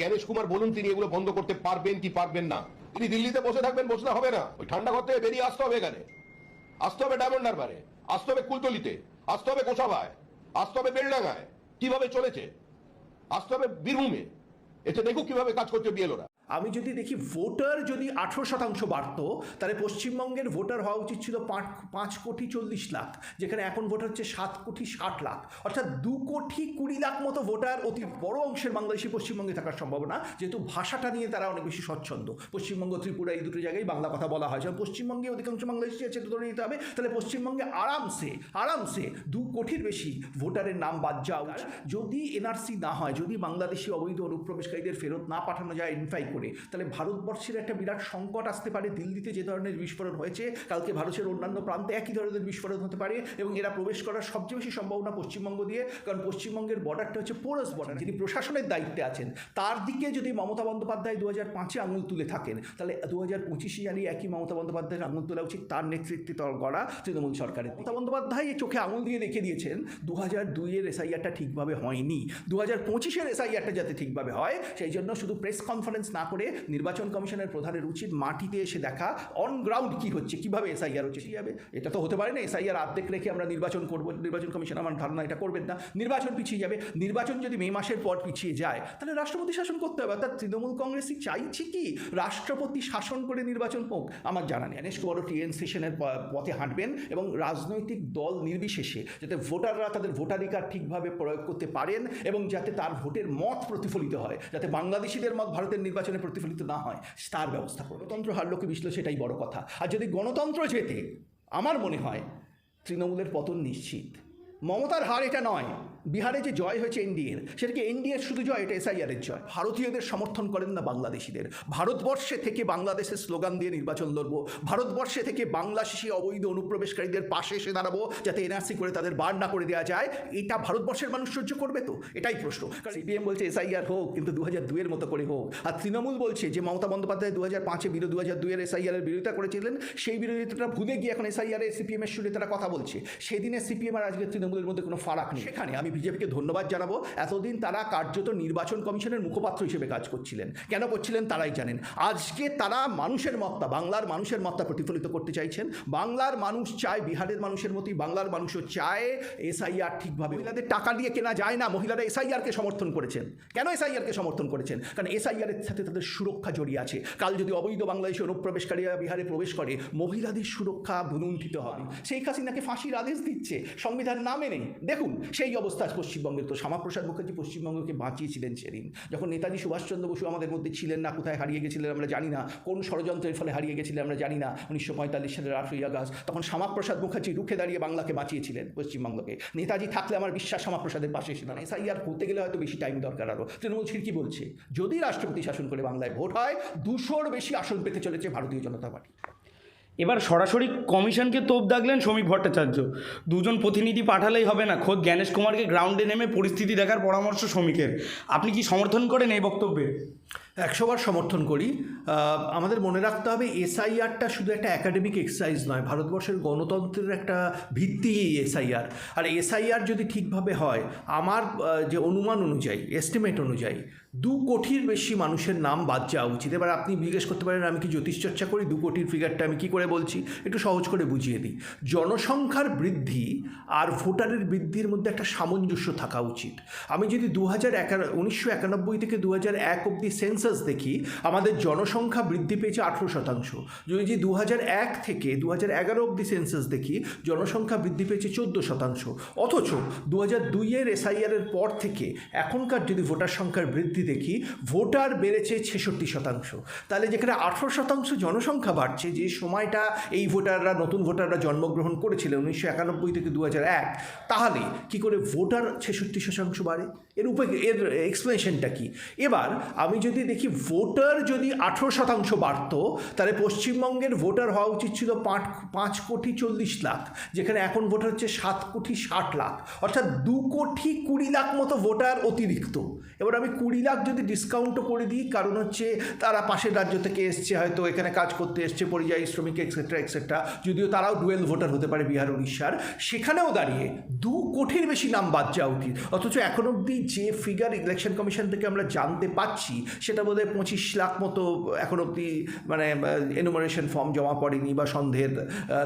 জ্ঞানেশ কুমার বলুন তিনি এগুলো বন্ধ করতে পারবেন কি পারবেন না। তিনি দিল্লিতে বসে থাকবেন বসলে হবে না। ওই ঠান্ডা ঘর থেকে বেরিয়ে আসতে হবে এখানে। আসতে হবে ডায়মন্ড হারবারে, আসতে হবে কুলতলিতে, আসতে হবে কোসাবায়, আসতে হবে বেলডাঙ্গায়। কীভাবে চলেছে? আসতে হবে বীরভূমে। এতে দেখুক কীভাবে কাজ করছে বিএলওরা। আমি যদি দেখি ভোটার যদি আঠেরো শতাংশ বাড়তো, তাহলে পশ্চিমবঙ্গের ভোটার হওয়া উচিত ছিল পাঁচ পাঁচ কোটি চল্লিশ লাখ, যেখানে এখন ভোটার হচ্ছে সাত কোটি ষাট লাখ। অর্থাৎ দু কোটি কুড়ি লাখ মতো ভোটার অতি বড় অংশের বাংলাদেশি পশ্চিমবঙ্গে থাকার সম্ভাবনা, যেহেতু ভাষাটা নিয়ে তারা অনেক বেশি স্বচ্ছন্দ। পশ্চিমবঙ্গ, ত্রিপুরা এই দুটো জায়গায় বাংলা কথা বলা হয়। যেমন পশ্চিমবঙ্গে অধিকাংশ বাংলাদেশি আছে ধরে নিতে হবে। তাহলে পশ্চিমবঙ্গে আরামসে আরামসে দু কোটির বেশি ভোটারের নাম বাদ যাওয়া। যদি এনআরসি না হয়, যদি বাংলাদেশি অবৈধ অনুপ্রবেশকারীদের ফেরত না পাঠানো যায়, ইনফাই করে তাহলে ভারতবর্ষের একটা বিরাট সংকট আসতে পারে, দিল্লিতে যে ধরনের বিস্ফোরণ হয়েছে, কালকে ভারতের অন্যান্য প্রান্তে একই ধরনের বিস্ফোরণ হতে পারে এবং এরা প্রবেশ করার সবচেয়ে বেশি সম্ভাবনা পশ্চিমবঙ্গ দিয়ে, কারণ পশ্চিমবঙ্গের বর্ডারটা হচ্ছে পোরাস বর্ডার যিনি প্রশাসনের দায়িত্বে আছেন। তার দিকে যদি মমতা বন্দ্যোপাধ্যায় দু হাজার পাঁচে আঙুল তুলে থাকেন, তাহলে দু হাজার পঁচিশে জানি একই মমতা বন্দ্যোপাধ্যায়ের আঙুল তোলা উচিত, তার নেতৃত্বে তর গড়া তৃণমূল সরকারের মমতা বন্দ্যোপাধ্যায় চোখে আঙুল দিয়ে দেখে দিয়েছেন দু হাজার দুইয়ের এসআইআরটা ঠিকভাবে হয়নি দু হাজার পঁচিশের এসআইআরটা যাতে ঠিকভাবে হয়, সেই জন্য শুধু প্রেস কনফারেন্স না করে নির্বাচন কমিশনের প্রধানের উচিত মাটিতে এসে দেখা অন গ্রাউন্ড কী হচ্ছে, কীভাবে এসআইআর হচ্ছে কী হবে এটা তো হতে পারে না এসআইআর অর্ধেক রেখে আমরা নির্বাচন করব, নির্বাচন কমিশন আমার ধারণা এটা করবেন না। নির্বাচন পিছিয়ে যাবে, নির্বাচন যদি মে মাসের পর পিছিয়ে যায়, তাহলে রাষ্ট্রপতি শাসন করতে হবে, অর্থাৎ তৃণমূল কংগ্রেসই চাইছে কি? রাষ্ট্রপতি শাসন করে নির্বাচন হোক, আমার জানা নেই। গণেশ কুমারও টিএন সেশনের পথে হাঁটবেন এবং রাজনৈতিক দল নির্বিশেষে, যাতে ভোটাররা তাদের ভোটাধিকার ঠিকভাবে প্রয়োগ করতে পারেন এবং যাতে তার ভোটের মত প্রতিফলিত হয়, যাতে বাংলাদেশিদের মত ভারতের নির্বাচনে প্রতিফলিত না হয়, তার ব্যবস্থা করবে। গণতন্ত্র হারলো কি বিশলো, সেটাই বড় কথা। আর যদি গণতন্ত্র জেতে, আমার মনে হয় তৃণমূলের পতন নিশ্চিত। মমতার হার এটা নয়। বিহারে যে জয় হয়েছে এনডিএর, সেটা কি এনডিএর শুধু জয়, এটা এসআইআরের জয়? ভারতীয়দের সমর্থন করেন না বাংলাদেশিদের। ভারতবর্ষে থেকে বাংলাদেশের স্লোগান দিয়ে নির্বাচন লড়বো। ভারতবর্ষে থেকে বাংলাদেশি অবৈধ অনুপ্রবেশকারীদের পাশে এসে দাঁড়াবো, যাতে এনআরসি করে তাদের বার না করে দেওয়া যায়। এটা ভারতবর্ষের মানুষ সহ্য করবে তো? এটাই প্রশ্ন। সিপিএম বলছে এসআইআর হোক, কিন্তু দু হাজার দুইয়ের মতো করে হোক। আর তৃণমূল বলছে যে মমতা বন্দ্যোপাধ্যায় দু হাজার পাঁচে বিরোধী দু হাজার দুইয়ের এসআইআরের বিরোধিতা করেছিলেন, সেই বিরোধিতাটা ভুলে গিয়ে এখন এসআইআর এর সুরে তারা কথা বলছে। সেদিনে সিপিএম আর আজকে তৃণমূলের মধ্যে কোনো ফারাক নেই। সেখানে আমি বিজেপিকে ধন্যবাদ জানাব। এতদিন তারা কার্যত নির্বাচন কমিশনের মুখপাত্র হিসেবে কাজ করছিলেন। কেন করছিলেন তারাই জানেন। আজকে তারা মানুষের মতটা বাংলার মানুষের মতটা প্রতিফলিত করতে চাইছেন। বাংলার মানুষ চায় বিহারের মানুষের মতোই, বাংলার মানুষও চায় এসআইআর ঠিকভাবে। মহিলাদের টাকা দিয়ে কেনা যায় না, মহিলারা এসআইআরকে সমর্থন করেছেন। কেন এসআইআরকে সমর্থন করেছেন? কারণ এসআইআরের সাথে তাদের সুরক্ষা জড়িয়ে আছে। কাল যদি অবৈধ বাংলাদেশি অনুপ্রবেশকারীরা বিহারে প্রবেশ করে, মহিলাদের সুরক্ষা ভুলুণ্ঠিত হবে। শেখ হাসিনাকে ফাঁসির আদেশ দিচ্ছে, সংবিধান না মেনে দেখুন, সেই অবস্থা। আজ পশ্চিমবঙ্গের। তো শ্যামাপ্রসাদ মুখার্জি পশ্চিমবঙ্গকে বাঁচিয়েছিলেন সেদিন। যখন নেতাজি সুভাষচন্দ্র বসু আমাদের মধ্যে ছিলেন না, কোথায় হারিয়ে গেছিলেন আমরা জানি না। কোন ষড়যন্ত্রের ফলে হারিয়ে গেছিলেন আমরা জানি না। উনিশশো পঁয়তাল্লিশ সালের আটই আগস্ট তখন শ্যামাপ্রসাদ মুখার্জি রুখে দাঁড়িয়ে বাংলাকে বাঁচিয়েছিলেন পশ্চিমবঙ্গকে। নেতাজি থাকলে আমার বিশ্বাস শ্যামাপ্রসাদের পাশে এসে দাঁড়ায়। এসআইআর করতে গেলে হয়তো বেশি টাইম দরকার আরও তৃণমূল কি বলছে? যদি রাষ্ট্রপতি শাসন করে বাংলায় ভোট হয়, দুশোর বেশি আসন পেতে চলেছে ভারতীয় জনতা পার্টি। এবার সরাসরি কমিশনকে তোপ দাগলেন শ্রমিক ভট্টাচার্য। দুজন প্রতিনিধি পাঠালেই হবে না। খোদ জ্ঞানেশ কুমারকে গ্রাউন্ডে নেমে পরিস্থিতি দেখার পরামর্শ শ্রমিকের। আপনি কি সমর্থন করেন এই বক্তব্যে? একশোবার সমর্থন করি। আমাদের মনে রাখতে হবে এসআইআরটা শুধু একটা একাডেমিক এক্সারসাইজ নয়, ভারতবর্ষের গণতন্ত্রের একটা ভিত্তি এসআইআর। আর এসআইআর যদি ঠিকভাবে হয়, আমার যে অনুমান অনুযায়ী এস্টিমেট অনুযায়ী দু কোটির বেশি মানুষের নাম বাদ যাওয়া উচিত। এবার আপনি জিজ্ঞেস করতে পারেন, আমি কি জ্যোতিষ চর্চা করি? দু কোটির ফিগারটা আমি কি করে বলছি? একটু সহজ করে বুঝিয়ে দিই। জনসংখ্যার বৃদ্ধি আর ভোটারের বৃদ্ধির মধ্যে একটা সামঞ্জস্য থাকা উচিত। আমি যদি দু হাজার উনিশশো একানব্বই থেকে দু হাজার এক অব্দি সেন্সাস দেখি, আমাদের জনসংখ্যা বৃদ্ধি পেয়েছে আঠেরো শতাংশ। যদি দু হাজার এক থেকে দু হাজার এগারো অব্দি সেন্সাস দেখি, জনসংখ্যা বৃদ্ধি পেয়েছে চোদ্দ শতাংশ। অথচ দু হাজার দুইয়ের এসআইআরের পর থেকে এখনকার যদি ভোটার সংখ্যার বৃদ্ধি দেখি, ভোটার বেড়েছে ছেষট্টি শতাংশ। তাহলে যেখানে আঠেরো শতাংশ জনসংখ্যা বাড়ছে, যে সময়টা এই ভোটাররা, নতুন ভোটাররা জন্মগ্রহণ করেছিলেন উনিশশো একানব্বই থেকে দু এক, তাহলে কি করে ভোটার ছেষট্টি শতাংশ বাড়ে? এর উপরে এর এক্সপ্লেনেশনটা কি? এবার আমি যদি দেখি, ভোটার যদি আঠেরো শতাংশ বাড়তো, তাহলে পশ্চিমবঙ্গের ভোটার হওয়া উচিত ছিল পাঁচ পাঁচ কোটি চল্লিশ লাখ, যেখানে এখন ভোটার হচ্ছে সাত কোটি ষাট লাখ। অর্থাৎ দু কোটি কুড়ি লাখ মতো ভোটার অতিরিক্ত। এবার আমি কুড়ি লাখ যদি ডিসকাউন্টও করে দিই, কারণ হচ্ছে তারা পাশের রাজ্য থেকে এসছে, হয়তো এখানে কাজ করতে এসছে, পরিযায়ী শ্রমিক এক্সেট্রা এক্সেট্রা যদিও তারাও ডুয়েল ভোটার হতে পারে বিহার উড়িষ্যার। সেখানেও দাঁড়িয়ে দু কোটির বেশি নাম বাদ যাওয়া উচিত। অথচ এখন অবধি যে ফিগার ইলেকশন কমিশন থেকে আমরা জানতে পাচ্ছি, সেটা বোধহয় পঁচিশ লাখ মতো এখন অবধি মানে এনুমারেশন ফর্ম জমা পড়েনি বা সন্দেহের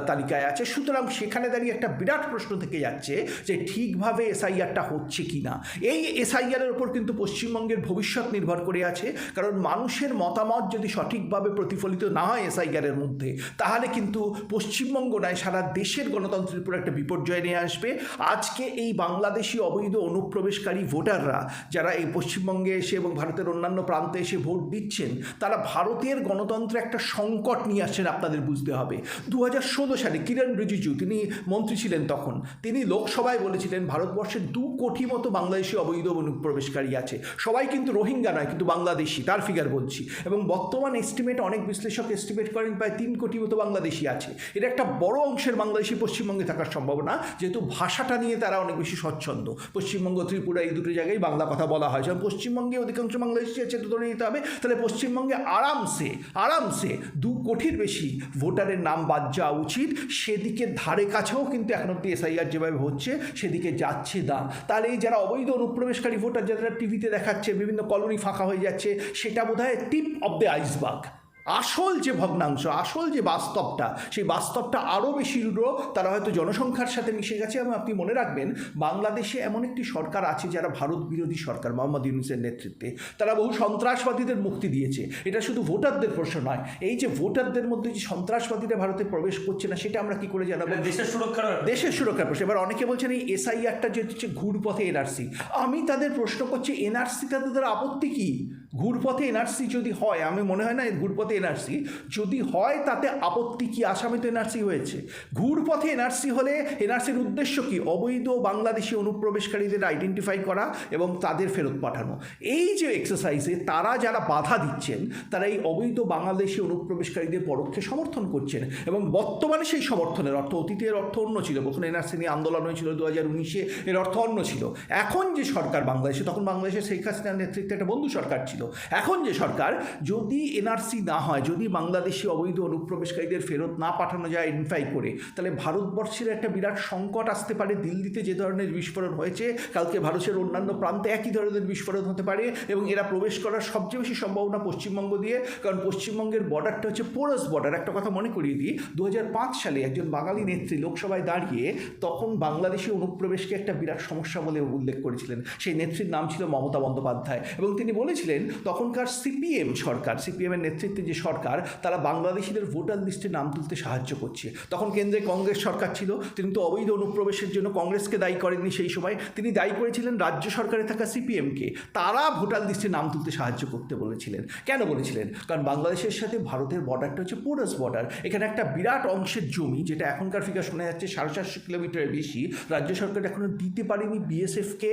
তালিকায় আছে। সুতরাং সেখানে দাঁড়িয়ে একটা বিরাট প্রশ্ন থেকে যাচ্ছে যে, ঠিকভাবে এসআইআরটা হচ্ছে কি না এই এসআইআরের ওপর কিন্তু পশ্চিমবঙ্গের ভবিষ্যৎ নির্ভর করে আছে। কারণ মানুষের মতামত যদি সঠিকভাবে প্রতিফলিত না হয় এসআইআরের মধ্যে, তাহলে কিন্তু পশ্চিমবঙ্গ নয় সারা দেশের গণতন্ত্রের উপর একটা বিপর্যয় নিয়ে আসবে। আজকে এই বাংলাদেশি অবৈধ অনুপ্রবেশকারী ভোটাররা, যারা এই পশ্চিমবঙ্গে এসে এবং ভারতের অন্যান্য প্রান্তে এসে ভোট দিচ্ছেন, তারা ভারতের গণতন্ত্রে একটা সংকট নিয়ে আসছেন আপনাদের বুঝতে হবে। দু হাজার ষোলো সালে কিরণ রিজিজু, তিনি মন্ত্রী ছিলেন তখন, তিনি লোকসভায় বলেছিলেন, ভারতবর্ষে দু কোটি মতো বাংলাদেশি অবৈধ অনুপ্রবেশকারী আছে। সবাই কিন্তু রোহিঙ্গা নয়, কিন্তু বাংলাদেশি, তার ফিগার বলছি। এবং বর্তমান এস্টিমেট অনেক বিশ্লেষক এস্টিমেট করেন প্রায় তিন কোটি মতো বাংলাদেশি আছে। এটা একটা বড় অংশের বাংলাদেশি পশ্চিমবঙ্গে থাকার সম্ভাবনা, যেহেতু ভাষাটা নিয়ে তারা অনেক বেশি স্বচ্ছন্দ। পশ্চিমবঙ্গ, ত্রিপুরা এই দুটো জায়গায় বাংলা কথা বলা হয়। যেমন পশ্চিমবঙ্গে অধিকাংশ বাংলাদেশি আছে তো ধরে নিতে হবে। তাহলে পশ্চিমবঙ্গে আরামসে আরামসে দু কোটির বেশি ভোটারের নাম বাদ যাওয়া উচিত। সেদিকে ধারে কাছেও কিন্তু এখন অব্দি এসআইআর যেভাবে হচ্ছে, সেদিকে যাচ্ছে না। তাহলে এই যারা অবৈধ অনুপ্রবেশকারী ভোটার, যারা টিভিতে দেখাচ্ছে, বিভিন্ন কলোনি ফাঁকা হয়ে যাচ্ছে। সেটা বোধ টিপ অব দ্য আইসবার্গ আসল যে ভগ্নাংশ আসল যে বাস্তবটা সেই বাস্তবটা আরও বেশি রূঢ় তারা হয়তো জনসংখ্যার সাথে মিশে গেছে এবং আপনি মনে রাখবেন বাংলাদেশে এমন একটি সরকার আছে যারা ভারত বিরোধী সরকার মোহাম্মদ ইউনুসের নেতৃত্বে। তারা বহু সন্ত্রাসবাদীদের মুক্তি দিয়েছে। এটা শুধু ভোটারদের প্রশ্ন নয় এই যে ভোটারদের মধ্যে যে সন্ত্রাসবাদীরা ভারতে প্রবেশ করছে না সেটা আমরা কি করে জানাব? দেশের সুরক্ষার দেশের সুরক্ষার প্রশ্ন। এবার অনেকে বলছেন এই এসআইআরটা যে হচ্ছে ঘুরপথে এনআরসি। আমি তাদের প্রশ্ন করছি এনআরসি তাদের আপত্তি কি? ঘুরপথে এনআরসি যদি হয়, আমি মনে হয় না ঘুরপথে এনআরসি যদি হয় তাতে আপত্তি কি? আসামে তো এনআরসি হয়েছে। ঘুরপথে এনআরসি হলে এনআরসির উদ্দেশ্য কি? অবৈধ বাংলাদেশি অনুপ্রবেশকারীদের আইডেন্টিফাই করা এবং তাদের ফেরত পাঠানো। এই যে এক্সারসাইজে তারা যারা বাধা দিচ্ছেন, তারা এই অবৈধ বাংলাদেশি অনুপ্রবেশকারীদের পরোক্ষে সমর্থন করছেন এবং বর্তমানে সেই সমর্থনের অর্থ অতীতের অর্থ অন্য ছিল। কখন এনআরসি নিয়ে আন্দোলন হয়েছিল দু হাজার উনিশে, এর অর্থ অন্য ছিল। এখন যে সরকার বাংলাদেশে, তখন বাংলাদেশে শেখ হাসিনার নেতৃত্বে একটা বন্ধু সরকার ছিল। এখন যে সরকার, যদি এনআরসি না হয়, যদি বাংলাদেশি অবৈধ অনুপ্রবেশকারীদের ফেরত না পাঠানো যায় আইডেন্টিফাই করে, তাহলে ভারতবর্ষের একটা বিরাট সংকট আসতে পারে। দিল্লিতে যে ধরনের বিস্ফোরণ হয়েছে, কালকে ভারতের অন্যান্য প্রান্তে একই ধরনের বিস্ফোরণ হতে পারে এবং এরা প্রবেশ করার সবচেয়ে বেশি সম্ভাবনা পশ্চিমবঙ্গ দিয়ে, কারণ পশ্চিমবঙ্গের বর্ডারটা হচ্ছে পোরাস বর্ডার একটা কথা মনে করিয়ে দিই দু হাজার পাঁচ সালে একজন বাঙালি নেত্রী লোকসভায় দাঁড়িয়ে তখন বাংলাদেশি অনুপ্রবেশকে একটা বিরাট সমস্যা বলে উল্লেখ করেছিলেন। সেই নেত্রীর নাম ছিল মমতা বন্দ্যোপাধ্যায় এবং তিনি বলেছিলেন তখনকার সিপিএম সরকার, সিপিএমের নেতৃত্বে যে সরকার, তারা বাংলাদেশিদের ভোটার লিস্টে নাম তুলতে সাহায্য করছে। তখন কেন্দ্রে কংগ্রেস সরকার ছিল, তিনি তো অবৈধ অনুপ্রবেশের জন্য কংগ্রেসকে দায়ী করেননি সেই সময়। তিনি দায়ী করেছিলেন রাজ্য সরকারে থাকা সিপিএমকে। তারা ভোটার লিস্টে নাম তুলতে সাহায্য করতে বলেছিলেন। কেন বলেছিলেন? কারণ বাংলাদেশের সাথে ভারতের বর্ডারটা হচ্ছে পোরাস বর্ডার এখানে একটা বিরাট অংশের জমি, যেটা এখনকার ফিগার শোনা যাচ্ছে সাড়ে চারশো কিলোমিটারের বেশি। রাজ্য সরকার এখনও দিতে পারেনি বিএসএফকে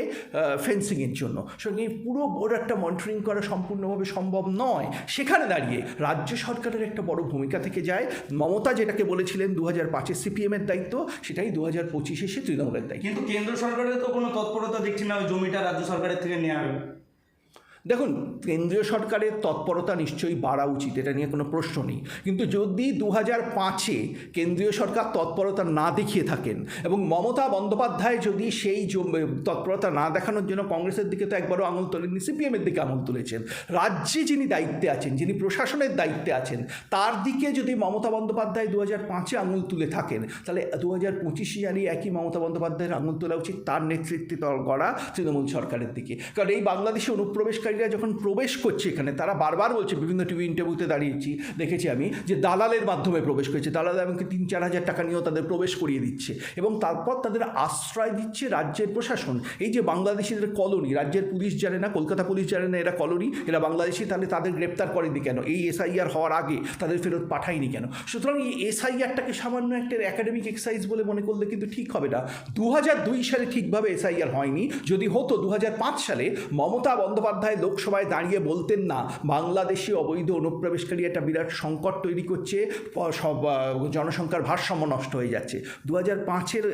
ফেন্সিংয়ের জন্য। সঙ্গে পুরো বর্ডারটা মনিটরিং করা সম্পূর্ণভাবে সম্ভব নয়। সেখানে দাঁড়িয়ে রাজ্য সরকারের একটা বড় ভূমিকা থেকে যায়। মমতা যেটাকে বলেছিলেন দু হাজার পাঁচে সিপিএমের দায়িত্ব, সেটাই দু হাজার পঁচিশে সে তৃণমূলের দায়িত্ব। কিন্তু কেন্দ্র সরকারের তো কোনো তৎপরতা দেখছি না, ওই জমিটা রাজ্য সরকারের থেকে নেওয়া দেখুন, কেন্দ্রীয় সরকারের তৎপরতা নিশ্চয়ই বাড়া উচিত, এটা নিয়ে কোনো প্রশ্ন নেই। কিন্তু যদি দু হাজার পাঁচে কেন্দ্রীয় সরকার তৎপরতা না দেখিয়ে থাকেন এবং মমতা বন্দ্যোপাধ্যায় যদি সেই তৎপরতা না দেখানোর জন্য কংগ্রেসের দিকে তো একবারও আঙুল তোলেননি, সিপিএমের দিকে আঙুল তুলেছেন। রাজ্যে যিনি দায়িত্বে আছেন, যিনি প্রশাসনের দায়িত্বে আছেন, তার দিকে যদি মমতা বন্দ্যোপাধ্যায় দু হাজার পাঁচে আঙুল তুলে থাকেন, তাহলে দু হাজার পঁচিশে জানি একই মমতা বন্দ্যোপাধ্যায়ের আঙুল তোলা উচিত, তার নেতৃত্বে গড়া তৃণমূল সরকারের দিকে। কারণ এই বাংলাদেশে অনুপ্রবেশকারীরা যখন প্রবেশ করছে এখানে, তারা বারবার বলছে, বিভিন্ন টিভি ইন্টারভিউতে দাঁড়িয়েছি, দেখেছি আমি, যে দালালের মাধ্যমে প্রবেশ করেছে। দালাল এমনকি তিন চার হাজার টাকা নিয়েও তাদের প্রবেশ করিয়ে দিচ্ছে। এবং তারপর তাদের আশ্রয় দিচ্ছে রাজ্যের প্রশাসন। এই যে বাংলাদেশিদের কলোনি, রাজ্যের পুলিশ জানে না, কলকাতা পুলিশ জানে না এরা কলোনি, এরা বাংলাদেশি, তাহলে তাদের গ্রেপ্তার করেনি কেন? এই এসআইআর হওয়ার আগে তাদের ফেরত পাঠায়নি কেন? সুতরাং এই এসআইআরটাকে সামান্য একটা একাডেমিক এক্সারসাইজ বলে মনে করলে কিন্তু ঠিক হবে না। দু সালে ঠিকভাবে এসআইআর হয়নি। যদি হতো দু সালে মমতা বন্দ্যোপাধ্যায় লোকসভায় দাঁড়িয়ে বলতেন না। বাংলাদেশি অবৈধ অনুপ্রবেশকারী একটা বিরাট সংকট তৈরি করছে। সব জনসংখ্যার ভারসাম্য নষ্ট হয়ে যাচ্ছে। দু হাজার পাঁচের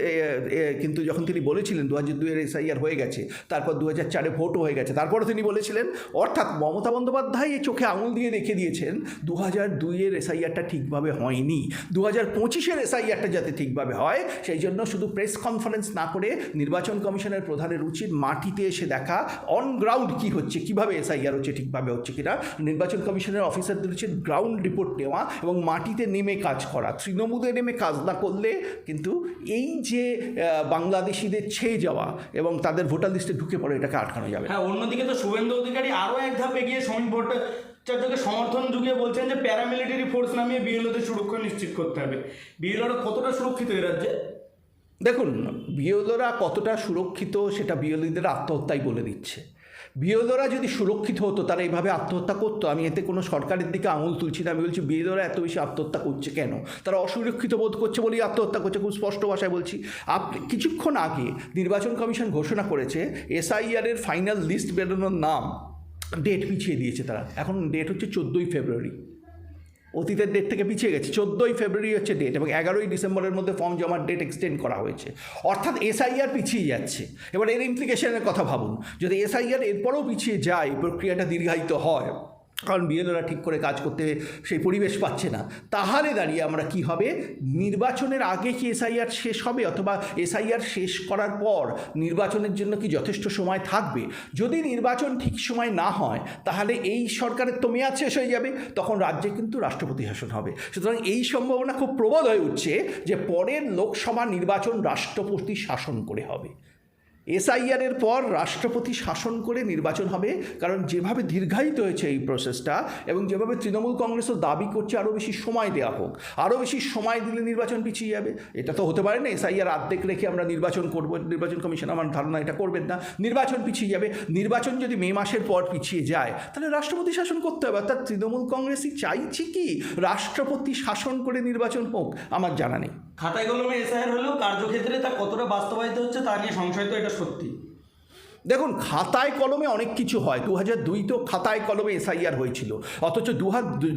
কিন্তু যখন তিনি বলেছিলেন দু হাজার দুইয়ের এসআইআর হয়ে গেছে, তারপর দু হাজার চারে ভোটও হয়ে গেছে। তারপরে তিনি বলেছিলেন, অর্থাৎ মমতা বন্দ্যোপাধ্যায় এই চোখে আঙুল দিয়ে দেখে দিয়েছেন দু হাজার দুইয়ের এসআইআরটা ঠিকভাবে হয়নি। দু হাজার পঁচিশের এসআইআরটা যাতে ঠিকভাবে হয়, সেই জন্য শুধু প্রেস কনফারেন্স না করে নির্বাচন কমিশনের প্রধানের উচিত মাটিতে এসে দেখা অন গ্রাউন্ড কী হচ্ছে কীভাবে এসআইআর হচ্ছে ঠিকভাবে হচ্ছে কিনা নির্বাচন কমিশনের অফিসারদের উচিত গ্রাউন্ড রিপোর্ট নেওয়া এবং মাটিতে নেমে কাজ করা তৃণমূলে নেমে কাজ না করলে কিন্তু এই যে বাংলাদেশিদের ছেয়ে যাওয়া এবং তাদের ভোটার লিস্টে ঢুকে পড়ে এটাকে আটকানো যাবে হ্যাঁ অন্যদিকে তো শুভেন্দু অধিকারী আরও এক ধাপ এগিয়ে শ্রমিক ভট্টাচার্যকে সমর্থন জুগিয়ে বলছেন যে প্যারামিলিটারি ফোর্স নামিয়ে বিএলওদের সুরক্ষা নিশ্চিত করতে হবে। বিএলওরা কতটা সুরক্ষিত এ রাজ্যে? দেখুন বিএলওরা কতটা সুরক্ষিত সেটা বিএলইদের আত্মহত্যাই বলে দিচ্ছে। বিএলওরা যদি সুরক্ষিত হতো, তারা এইভাবে আত্মহত্যা করতো, আমি এতে কোনো সরকারের দিকে আঙুল তুলছি না। আমি বলছি, বিরোধরা এত বেশি আত্মহত্যা করছে কেন? তারা অসুরক্ষিত বোধ করছে বলেই আত্মহত্যা করছে, খুব স্পষ্ট ভাষায় বলছি। আপনি কিছুক্ষণ আগে নির্বাচন কমিশন ঘোষণা করেছে এসআইআরের ফাইনাল লিস্ট বেরোনোর নাম, ডেট পিছিয়ে দিয়েছে তারা। এখন ডেট হচ্ছে চোদ্দোই ফেব্রুয়ারি। অতীতের ডেট থেকে পিছিয়ে গেছে। চোদ্দোই ফেব্রুয়ারি হচ্ছে ডেট এবং এগারোই ডিসেম্বরের মধ্যে ফর্ম জমার ডেট এক্সটেন্ড করা হয়েছে। অর্থাৎ এসআইআর পিছিয়ে যাচ্ছে। এবার এর ইমপ্লিকেশনের কথা ভাবুন। যদি এসআইআর এরপরেও পিছিয়ে যায়, প্রক্রিয়াটা দীর্ঘায়িত হয় কারণ বিএলওরা ঠিক করে কাজ করতে সেই পরিবেশ পাচ্ছে না। তাহলে দাঁড়িয়ে আমরা কি হবে? নির্বাচনের আগে কি এসআইআর শেষ হবে অথবা এসআইআর শেষ করার পর নির্বাচনের জন্য কি যথেষ্ট সময় থাকবে? যদি নির্বাচন ঠিক সময় না হয়, তাহলে এই সরকারের তো মেয়াদ শেষ হয়ে যাবে, তখন রাজ্যে কিন্তু রাষ্ট্রপতি শাসন হবে। সুতরাং এই সম্ভাবনা খুব প্রবল হয়ে উঠছে যে পরের লোকসভা নির্বাচন রাষ্ট্রপতি শাসন করে হবে। এসআইআরের পর রাষ্ট্রপতি শাসন করে নির্বাচন হবে, কারণ যেভাবে দীর্ঘায়িত হয়েছে এই প্রসেসটা এবং যেভাবে তৃণমূল কংগ্রেসও দাবি করছে, আরও বেশি সময় দেওয়া হোক, আরও বেশি সময় দিলে নির্বাচন পিছিয়ে যাবে। এটা তো হতে পারে না, এসআইআর আর্ধেক রেখে আমরা নির্বাচন করব, নির্বাচন কমিশন আমার ধারণা এটা করবেন না। নির্বাচন পিছিয়ে যাবে, নির্বাচন যদি মে মাসের পর পিছিয়ে যায়, তাহলে রাষ্ট্রপতি শাসন করতে হবে, অর্থাৎ তৃণমূল কংগ্রেসই চাইছে কি রাষ্ট্রপতি শাসন করে নির্বাচন হোক, আমার জানা নেই। খাতায় কলমে এসআইআর হলেও কার্যক্ষেত্রে তা কতটা বাস্তবায়িত হচ্ছে তা নিয়ে সংশয় তো এটা সত্যি। দেখুন, খাতায় কলমে অনেক কিছু হয়। দু হাজার দুই তো খাতায় কলমে এসআইআর হয়েছিল। অথচ দু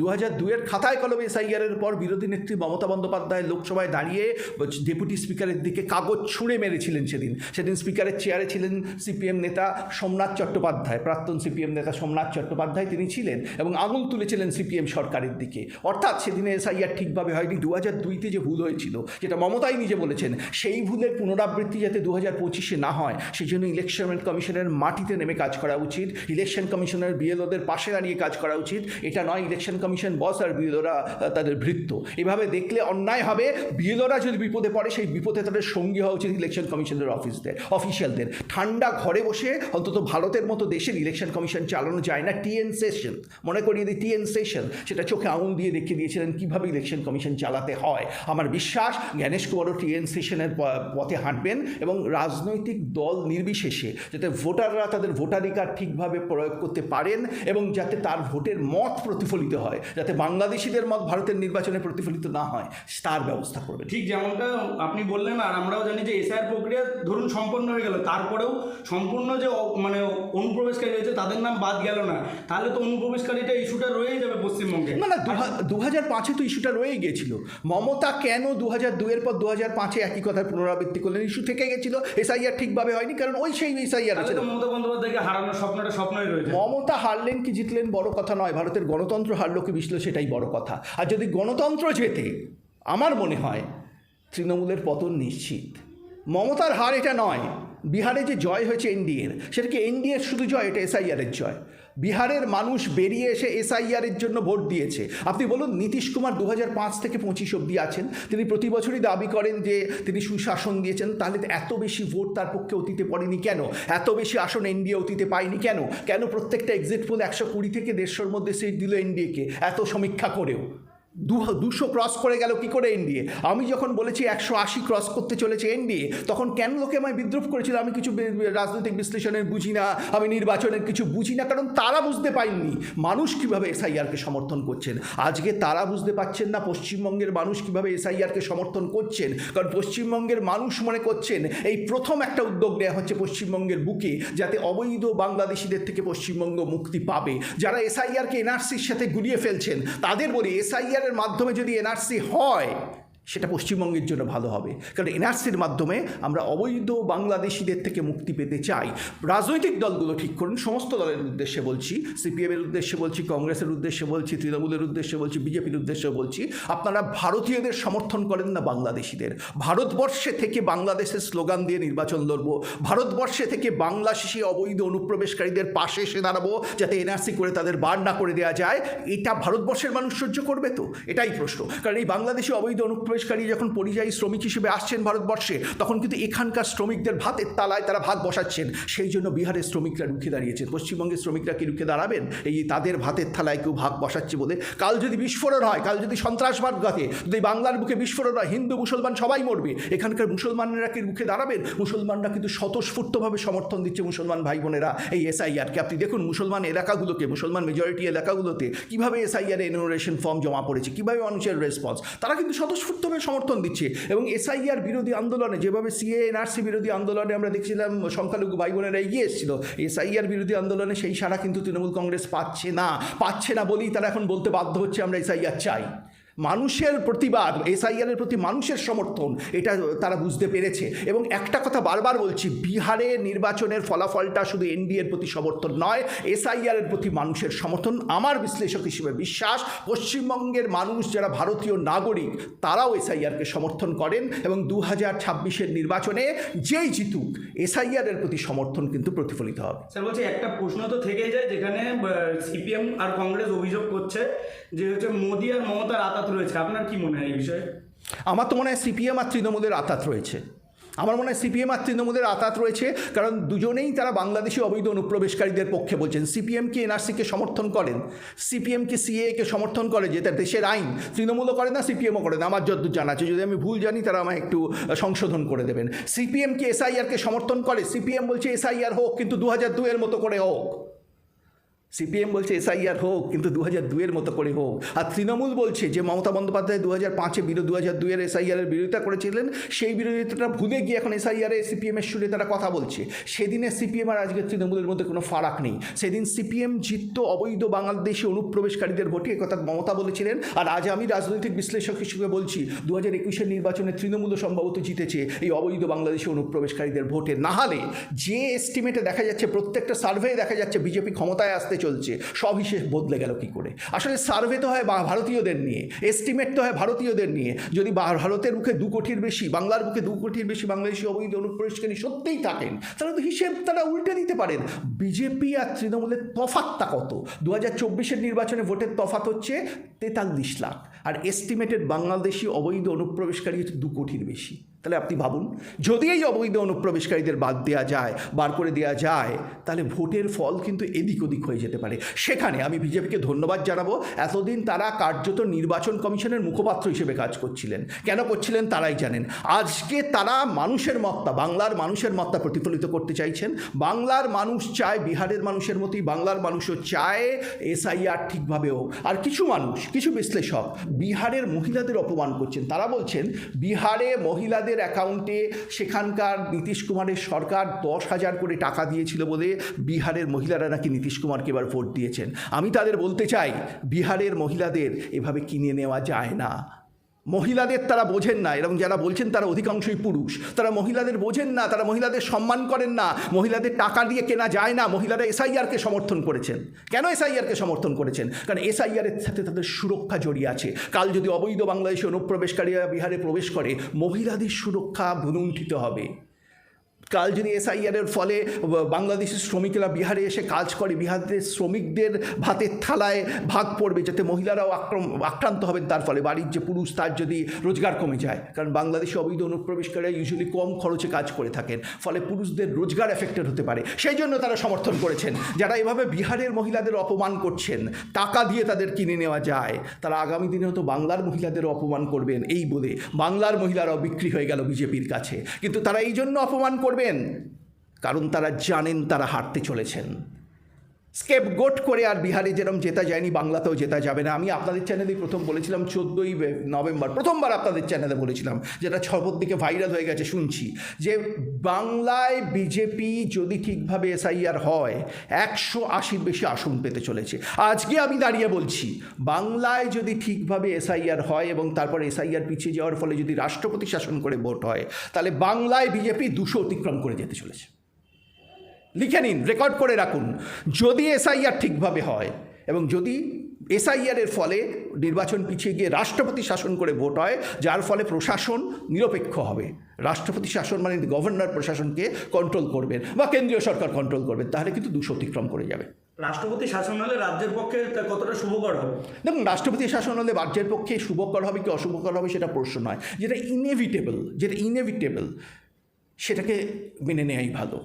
দু হাজার দুইয়ের খাতায় কলমে এসআইআরের পর বিরোধী নেত্রী মমতা বন্দ্যোপাধ্যায় লোকসভায় দাঁড়িয়ে ডেপুটি স্পিকারের দিকে কাগজ ছুঁড়ে মেরেছিলেন সেদিন। সেদিন স্পিকারের চেয়ারে ছিলেন সিপিএম নেতা সোমনাথ চট্টোপাধ্যায়, প্রাক্তন সিপিএম নেতা সোমনাথ চট্টোপাধ্যায় তিনি ছিলেন এবং আঙুল তুলেছিলেন সিপিএম সরকারের দিকে। অর্থাৎ সেদিনে এসআইআর ঠিকভাবে হয়নি। দু হাজার দুইতে যে ভুল হয়েছিল, যেটা মমতাই নিজে বলেছেন, সেই ভুলের পুনরাবৃত্তি যাতে দু হাজার পঁচিশে না হয় সেই জন্য ইলেকশন কমিশনের মাটিতে নেমে কাজ করা উচিত। ইলেকশন কমিশনের বিএলওদের পাশে দাঁড়িয়ে কাজ করা উচিত। এটা নয়, ইলেকশন কমিশন বস আর বিএলওরা তাদের ভৃত্য। এভাবে দেখলে অন্যায় হবে। বিএলওরা যদি বিপদে পড়ে, সেই বিপদে তাদের সঙ্গী হওয়া উচিত ইলেকশন কমিশনের অফিসদের, অফিসিয়ালদের। ঠান্ডা ঘরে বসে অন্তত ভারতের মতো দেশের ইলেকশন কমিশন চালানো যায় না। টিএন সেশন, মনে করিয়ে দিই টিএন সেশন, সেটা চোখে আঙুল দিয়ে দেখিয়ে দিয়েছিলেন কীভাবে ইলেকশন কমিশন চালাতে হয়। আমার বিশ্বাস, জ্ঞানেশ কুমারও টিএন সেশনের পথে হাঁটবেন এবং রাজনৈতিক দল নির্বিশেষে যাতে ভোটাররা তাদের ভোটাধিকার ঠিকভাবে প্রয়োগ করতে পারেন এবং যাতে তার ভোটের মত প্রতিফলিত হয় যাতে বাংলাদেশিদের মত ভারতের নির্বাচনে প্রতিফলিত না হয় তার ব্যবস্থা করবে ঠিক যেমনটা আপনি বললেন আর আমরাও জানি যে এসআইআর প্রক্রিয়া ধরুন সম্পন্ন হয়ে গেল তারপরেও সম্পূর্ণ যে মানে অনুপ্রবেশকারী রয়েছে তাদের নাম বাদ গেল না তাহলে তো অনুপ্রবেশকারীটা ইস্যুটা রয়েই যাবে পশ্চিমবঙ্গে। না না দু হাজার পাঁচে তো ইস্যুটা রয়েই গিয়েছিল মমতা কেন দু হাজার দুয়ের পর দু হাজার পাঁচে একই কথার পুনরাবৃত্তি করলেন? ইস্যু থেকে গেছিল এসআইআর ঠিকভাবে হয়নি কারণ ওই সেই এসআইআর মমতা বন্দ্যোপাধ্যায়কে হারানোর স্বপ্নটা স্বপ্নই রয়েছে। মমতা হারলেন কি জিতলেন বড় কথা নয় ভারতের গণতন্ত্র হারলো কি বিশল সেটাই বড় কথা। আর যদি গণতন্ত্র জেতে আমার মনে হয় তৃণমূলের পতন নিশ্চিত। মমতার হার এটা নয় বিহারে যে জয় হয়েছে এনডিএর, সেটা কি এনডিএর শুধু জয়? এটা এসআইআরের জয়। বিহারের মানুষ বেরিয়ে এসে এসআইআরের জন্য ভোট দিয়েছে। আপনি বলুন, নীতিশ কুমার দু থেকে পঁচিশ অব্দি আছেন। তিনি প্রতি বছরই দাবি করেন যে তিনি সুশাসন দিয়েছেন। তাহলে এত বেশি ভোট তার পক্ষে অতীতে পড়েনি কেন? এত বেশি আসন এনডিএ অতীতে পায়নি কেন? কেন প্রত্যেকটা এক্সিট পোল একশো কুড়ি থেকে দেড়শোর মধ্যে সিট দিল এনডিএকে এত সমীক্ষা করেও। দু দুশো ক্রস করে গেল কি করে এনডিএ? আমি যখন বলেছি একশো আশি ক্রস করতে চলেছে এনডিএ, তখন কেন লোকে আমায় বিদ্রুপ করেছিল? আমি কিছু রাজনৈতিক বিশ্লেষণের বুঝি না, আমি নির্বাচনের কিছু বুঝি না, কারণ তারা বুঝতে পারেননি। মানুষ কীভাবে এসআইআরকে সমর্থন করছেন? আজকে তারা বুঝতে পারছেন না পশ্চিমবঙ্গের মানুষ কীভাবে এসআইআরকে সমর্থন করছেন? কারণ পশ্চিমবঙ্গের মানুষ মনে করছেন, এই প্রথম একটা উদ্যোগ নেওয়া হচ্ছে পশ্চিমবঙ্গের বুকে, যাতে অবৈধ বাংলাদেশিদের থেকে পশ্চিমবঙ্গ মুক্তি পাবে। যারা এসআইআরকে এনআরসির সাথে গুলিয়ে ফেলছেন, তাদের বলি, এসআইআর এর মাধ্যমে যদি এনআরসি হয় সেটা পশ্চিমবঙ্গের জন্য ভালো হবে। কারণ এনআরসির মাধ্যমে আমরা অবৈধ বাংলাদেশিদের থেকে মুক্তি পেতে চাই। রাজনৈতিক দলগুলো ঠিক করুন, সমস্ত দলের উদ্দেশ্যে বলছি সিপিএমের উদ্দেশ্যে বলছি, কংগ্রেসের উদ্দেশ্যে বলছি, তৃণমূলের উদ্দেশ্যে বলছি, বিজেপির উদ্দেশ্যে বলছি, আপনারা ভারতীয়দের সমর্থন করেন না বাংলাদেশিদের। ভারতবর্ষে থেকে বাংলাদেশের স্লোগান দিয়ে নির্বাচন লড়বো। ভারতবর্ষে থেকে বাংলাদেশি অবৈধ অনুপ্রবেশকারীদের পাশে এসে দাঁড়াবো, যাতে এনআরসি করে তাদের বার না করে দেওয়া যায়। এটা ভারতবর্ষের মানুষ সহ্য করবে তো? এটাই প্রশ্ন। কারণ এই বাংলাদেশি অবৈধ অনুপ্রবেশকারী যখন পরিযায়ী শ্রমিক হিসেবে আসছেন ভারতবর্ষে, তখন কিন্তু এখানকার শ্রমিকদের ভাতের তালায় তারা ভাত বসাচ্ছেন। সেই জন্য বিহারের শ্রমিকরা রুখে দাঁড়িয়েছেন। পশ্চিমবঙ্গের শ্রমিকরা কি রুখে দাঁড়াবেন? এই তাদের ভাতের থালায় কেউ ভাগ বসাচ্ছে বলে। কাল যদি বিস্ফোরণ হয়, কাল যদি সন্ত্রাসবাদ ঘটে, যদি বাংলার বুকে বিস্ফোরণ হয়, হিন্দু, মুসলমান সবাই মরবে। এখানকার মুসলমানরা কি রুখে দাঁড়াবেন? মুসলমানরা কিন্তু স্বতঃস্ফূর্তভাবে সমর্থন দিচ্ছে মুসলমান ভাই বোনেরা এই এসআইআরকে। আপনি দেখুন মুসলমান এলাকাগুলোকে, মুসলমান মেজরিটি এলাকাগুলোতে কীভাবে এসআইআর এনোরেশন ফর্ম জমা পড়েছে, কীভাবে মানুষের রেসপন্স তারা কিন্তু স্বতঃস্ফূর্তভাবে সমর্থন দিচ্ছে। এবং এসআইআর বিরোধী আন্দোলনে যেভাবে সিএ এনআরসি বিরোধী আন্দোলনে আমরা দেখছিলাম সংখ্যালঘু ভাই বোনেরা এগিয়ে এসেছিল, এসআইআর বিরোধী আন্দোলনে সেই সারা কিন্তু তৃণমূল কংগ্রেস পাচ্ছে না পাচ্ছে না বলেই তারা এখন বলতে বাধ্য হচ্ছে আমরা এসআইআর চাই। মানুষের প্রতিবাদ, এসআইআরের প্রতি মানুষের সমর্থন, এটা তারা বুঝতে পেরেছে। এবং একটা কথা বারবার বলছি, বিহারে নির্বাচনের ফলাফলটা শুধু এনডিএর প্রতি সমর্থন নয়, এসআইআরের প্রতি মানুষের সমর্থন আমার বিশ্লেষক হিসেবে বিশ্বাস, পশ্চিমবঙ্গের মানুষ যারা ভারতীয় নাগরিক, তারাও এসআইআরকে সমর্থন করেন এবং দু হাজার ছাব্বিশের নির্বাচনে যেই জিতুক, এসআইআরের প্রতি সমর্থন কিন্তু প্রতিফলিত হবে। স্যার, বলছি একটা প্রশ্ন তো থেকে যায়, যেখানে সিপিএম আর কংগ্রেস অভিযোগ করছে যে হচ্ছে মোদী আর মমতার আতাত রয়েছে? আপনার কি মনে হয় এই বিষয়ে? আমার তো মনে হয় সিপিএম আর তৃণমূলের আতাত রয়েছে। আমার মনে হয় সিপিএম আর তৃণমূলের আতাত রয়েছে, কারণ দুজনেই তারা বাংলাদেশি অবৈধ অনুপ্রবেশকারীদের পক্ষে বলছেন। সিপিএমকে এনআরসিকে সমর্থন করেন সিপিএমকে সিএকে সমর্থন করে যে তার দেশের আইন, তৃণমূলও করে না, সিপিএমও করে না। আমার যতদূর জানা আছে, যদি আমি ভুল জানি, তারা আমায় একটু সংশোধন করে দেবেন। সিপিএমকে এসআইআরকে সমর্থন করে, সিপিএম বলছে এসআইআর হোক, কিন্তু দু হাজার দুয়ের মতো করে হোক। সিপিএম বলছে এসআইআর হোক, কিন্তু দু হাজার দুয়ের মতো করে হোক। আর তৃণমূল বলছে যে মমতা বন্দ্যোপাধ্যায় দু হাজার পাঁচে বিরোধী দু হাজার দুয়ের এসআইআরের বিরোধিতা করেছিলেন, সেই বিরোধিতাটা ভুলে গিয়ে এখন এসআইআরে সিপিএমের সুরে তারা কথা বলছে। সেদিনে সিপিএম আর আজকের তৃণমূলের মধ্যে কোনো ফারাক নেই। সেদিন সিপিএম জিতত অবৈধ বাংলাদেশি অনুপ্রবেশকারীদের ভোটে কথা মমতা বলেছিলেন। আর আজ আমি রাজনৈতিক বিশ্লেষক হিসেবে বলছি দু হাজার একুশের নির্বাচনে তৃণমূলও সম্ভবত জিতেছে এই অবৈধ বাংলাদেশি অনুপ্রবেশকারীদের ভোটে। না হলে যে এস্টিমেটে দেখা যাচ্ছে, প্রত্যেকটা সার্ভে দেখা যাচ্ছে, বিজেপি ক্ষমতায় আসতে চলছে, সব হিসেব বদলে গেল কি করে? আসলে সার্ভে তো হয় ভারতীয়দের নিয়ে এস্টিমেট তো হয় ভারতীয়দের নিয়ে। যদি ভারতের মুখে দু কোটির বেশি, বাংলার মুখে দু কোটির বেশি বাংলাদেশি অবৈধ অনুপ্রবেশকারী সত্যিই থাকেন, তাহলে তো হিসেব তারা উল্টে দিতে পারেন। বিজেপি আর তৃণমূলের তফাতটা কত? দু হাজার চব্বিশের নির্বাচনে ভোটের তফাত হচ্ছে তেতাল্লিশ লাখ, আর এস্টিমেটেড বাংলাদেশি অবৈধ অনুপ্রবেশকারী হচ্ছে দু কোটির বেশি। তাহলে আপনি ভাবুন, যদি এই অবৈধ অনুপ্রবেশকারীদের বাদ দেওয়া যায়, বার করে দেওয়া যায়, তাহলে ভোটের ফল কিন্তু এদিক ওদিক হয়ে যেতে পারে। সেখানে আমি বিজেপিকে ধন্যবাদ জানাব, এতদিন তারা কার্যত নির্বাচন কমিশনের মুখপাত্র হিসেবে কাজ করছিলেন। কেন করছিলেন তারাই জানেন। আজকে তারা মানুষের মত্তা, বাংলার মানুষের মত্তা প্রতিফলিত করতে চাইছেন। বাংলার মানুষ চায় বিহারের মানুষের মতোই, বাংলার মানুষও চায় এসআইআর ঠিকভাবে হোক আর কিছু মানুষ, কিছু বিশ্লেষক বিহারের মহিলাদের অপমান করছেন। তারা বলছেন, বিহারে মহিলাদের অ্যাকাউন্টে সেখানকার নীতিশ কুমারের সরকার দশ হাজার করে টাকা দিয়েছিল বলে বিহারের মহিলারা নাকি নীতিশ কুমারকে এবার ভোট দিয়েছেন। আমি তাদের বলতে চাই, বিহারের মহিলাদের এভাবে কিনে নেওয়া যায় না। মহিলাদের তারা বোঝেন না। এবং যারা বলছেন তারা অধিকাংশই পুরুষ। তারা মহিলাদের বোঝেন না, তারা মহিলাদের সম্মান করেন না। মহিলাদের টাকা দিয়ে কেনা যায় না। মহিলারা এসআইআরকে সমর্থন করেছেন। কেন এসআইআরকে সমর্থন করেছেন? কারণ এসআইআরের সাথে তাদের সুরক্ষা জড়িয়ে আছে। কাল যদি অবৈধ বাংলাদেশে অনুপ্রবেশকারীরা বিহারে প্রবেশ করে, মহিলাদের সুরক্ষা ভুলুণ্ঠিত হবে। কাল যদি এসআইআরের ফলে বাংলাদেশের শ্রমিকেরা বিহারে এসে কাজ করে, বিহারের শ্রমিকদের ভাতের থালায় ভাগ পড়বে যাতে মহিলারাও আক্রম, আক্রান্ত হবেন তার ফলে। বাড়ির যে পুরুষ, তার যদি রোজগার কমে যায়। কারণ বাংলাদেশে অবৈধ অনুপ্রবেশকারীরা ইউজুয়ালি কম খরচে কাজ করে থাকেন। ফলে পুরুষদের রোজগার এফেক্টেড হতে পারে। সেই জন্য তারা সমর্থন করেছেন। যারা এভাবে বিহারের মহিলাদের অপমান করছেন, টাকা দিয়ে তাদের কিনে নেওয়া যায়। তারা আগামী দিনে হয়তো বাংলার মহিলাদের অপমান করবেন, এই বলে বাংলার মহিলারাও বিক্রি হয়ে গেল বিজেপির কাছে। কিন্তু তারা এই জন্য অপমান করবেন কারণ তারা জানেন তারা হারতে চলেছেন। স্কেপ গোট করে আর বিহারে যেরকম জেতা যায়নি, বাংলাতেও জেতা যাবে না। আমি আপনাদের চ্যানেলেই প্রথম বলেছিলাম, চোদ্দোই নভেম্বর, প্রথমবার আপনাদের চ্যানেলে বলেছিলাম, যেটা দিকে ভাইরাল হয়ে গেছে, শুনছি। যে বাংলায় বিজেপি যদি ঠিকভাবে এসআইআর হয়, একশো আশির বেশি আসন পেতে চলেছে। আজকে আমি দাঁড়িয়ে বলছি, বাংলায় যদি ঠিকভাবে এসআইআর হয় এবং তারপর এসআইআর পিছিয়ে যাওয়ার ফলে যদি রাষ্ট্রপতি শাসন করে ভোট হয়, তাহলে বাংলায় বিজেপি দুশো অতিক্রম করে যেতে চলেছে। লিখে নিন রেকর্ড করে রাখুন। যদি এসআইআর ঠিকভাবে হয় এবং যদি এসআইআরের ফলে নির্বাচন পিছিয়ে গিয়ে রাষ্ট্রপতি শাসন করে ভোট হয় যার ফলে প্রশাসন নিরপেক্ষ হবে। রাষ্ট্রপতি শাসন মানে গভর্নর প্রশাসনকে কন্ট্রোল করবেন বা কেন্দ্রীয় সরকার কন্ট্রোল করবেন তাহলে কিন্তু দুশো অতিক্রম করে যাবে। রাষ্ট্রপতি শাসন হলে রাজ্যের পক্ষে কতটা শুভকর হবে? দেখুন রাষ্ট্রপতি শাসন হলে রাজ্যের পক্ষে শুভকর হবে কি অশুভকর হবে সেটা প্রশ্ন নয়। যেটা ইনএভিটেবল যেটা ইনএভিটেবল সেটাকে মেনে নেওয়াই ভালো।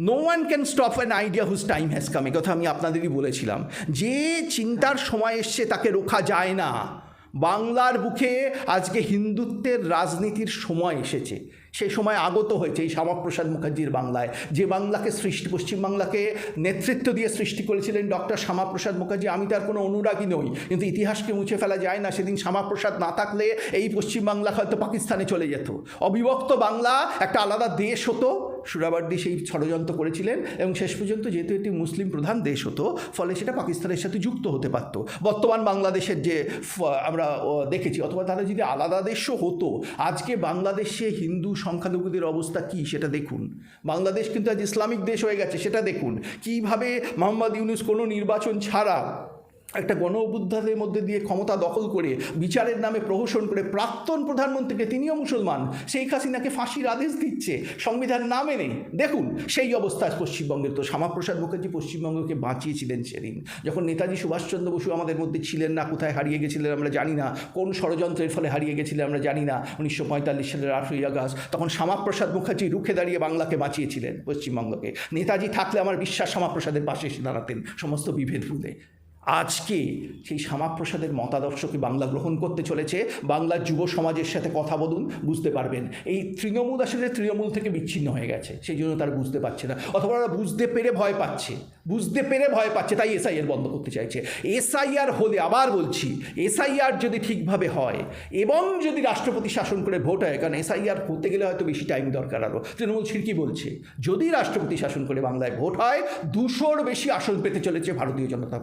No one can stop an idea whose time has come কথা আমি আপনাদেরই বলেছিলাম। যে চিন্তার সময় এসছে তাকে রোখা যায় না। বাংলার বুকে আজকে হিন্দুত্বের রাজনীতির সময় এসেছে। সেই সময় আগত হয়েছে এই শ্যামাপ্রসাদ মুখার্জির বাংলায়। যে বাংলাকে সৃষ্টি, পশ্চিমবাংলাকে নেতৃত্ব দিয়ে সৃষ্টি করেছিলেন ডক্টর শ্যামাপ্রসাদ মুখার্জি, আমি তার কোনো অনুরাগী নই। কিন্তু ইতিহাসকে মুছে ফেলা যায় না। সেদিন শ্যামাপ্রসাদ না থাকলে এই পশ্চিমবাংলা হয়তো পাকিস্তানে চলে যেত। অবিভক্ত বাংলা একটা আলাদা দেশ হতো। সুরাবার্দি সেই ষড়যন্ত্র করেছিলেন এবং শেষ পর্যন্ত যেহেতু এটি মুসলিম প্রধান দেশ হতো, ফলে সেটা পাকিস্তানের সাথে যুক্ত হতে পারত। বর্তমান বাংলাদেশের যে আমরা দেখেছি, অথবা তাহলে যদি আলাদা দেশও হতো, আজকে বাংলাদেশে হিন্দু সংখ্যালঘুদের অবস্থা কী সেটা দেখুন। বাংলাদেশ কিন্তু আজ ইসলামিক দেশ হয়ে গেছে, সেটা দেখুন। কীভাবে মোহাম্মদ ইউনুস কোনো নির্বাচন ছাড়া একটা গণ অভ্যুত্থানের মধ্যে দিয়ে ক্ষমতা দখল করে বিচারের নামে প্রহসন করে প্রাক্তন প্রধানমন্ত্রীকে তিনিও মুসলমান, শেখ হাসিনাকে ফাঁসির আদেশ দিচ্ছে, সংবিধান না মেনে। দেখুন, সেই অবস্থা আজ পশ্চিমবঙ্গের। তো শ্যামাপ্রসাদ মুখার্জি পশ্চিমবঙ্গকে বাঁচিয়েছিলেন সেদিন। যখন নেতাজি সুভাষচন্দ্র বসু আমাদের মধ্যে ছিলেন না, কোথায় হারিয়ে গেছিলেন আমরা জানি না, কোন ষড়যন্ত্রের ফলে হারিয়ে গেছিলেন আমরা জানি না, উনিশশো পঁয়তাল্লিশ সালের আঠেরোই আগস্ট, তখন শ্যামাপ্রসাদ মুখার্জি রুখে দাঁড়িয়ে বাংলাকে বাঁচিয়েছিলেন পশ্চিমবঙ্গকে। নেতাজি থাকলে আমার বিশ্বাস শ্যামাপ্রসাদের পাশে এসে দাঁড়াতেন, সমস্ত বিভেদ ভুলে। আজকে সেই শ্যামাপ্রসাদের মতাদর্শকে বাংলা গ্রহণ করতে চলেছে? বাংলার যুব সমাজের সাথে কথা বলুন, বুঝতে পারবেন। এই তৃণমূল আসলে তৃণমূল থেকে বিচ্ছিন্ন হয়ে গেছে, সেই জন্য তারা বুঝতে পারছে না। অথবা ওরা বুঝতে পেরে ভয় পাচ্ছে, বুঝতে পেরে ভয় পাচ্ছে, তাই এসআইআর বন্ধ করতে চাইছে। এসআইআর হলে আবার বলছি, এসআইআর যদি ঠিকভাবে হয়, এবং যদি রাষ্ট্রপতি শাসন করে ভোট হয়, কারণ এসআইআর হতে গেলে হয়তো বেশি টাইম দরকার আরও। তৃণমূল ছিরকি বলছে? যদি রাষ্ট্রপতি শাসন করে বাংলায় ভোট হয়, দুশোর বেশি আসন পেতে চলেছে ভারতীয় জনতা